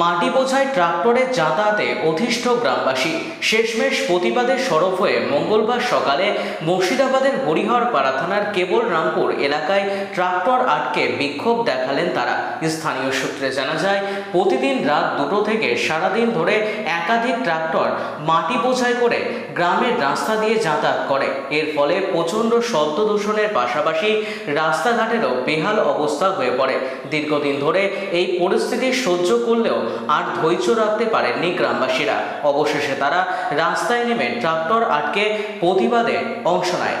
মাটি বোঝায় ট্রাক্টরে যাতায়াতে অধিষ্ঠ গ্রামবাসী। শেষমেশ প্রতিবাদের সরব হয়ে মঙ্গলবার সকালে মুর্শিদাবাদের হরিহর পাড়া থানার কেবল রামপুর এলাকায় ট্রাক্টর আটকে বিক্ষোভ দেখালেন তারা। স্থানীয় সূত্রে জানা যায়, প্রতিদিন রাত দুটো থেকে সারাদিন ধরে একাধিক ট্রাক্টর মাটি বোঝাই করে গ্রামের রাস্তা দিয়ে যাতায়াত করে। এর ফলে প্রচণ্ড শব্দ দূষণের পাশাপাশি রাস্তাঘাটেরও বেহাল অবস্থা হয়ে পড়ে। দীর্ঘদিন ধরে এই পরিস্থিতি সহ্য করলেও আর ধৈর্য রাখতে পারেননি গ্রামবাসীরা। অবশেষে তারা রাস্তায় নেমে ট্রাক্টর আটকে প্রতিবাদে অংশ নেয়।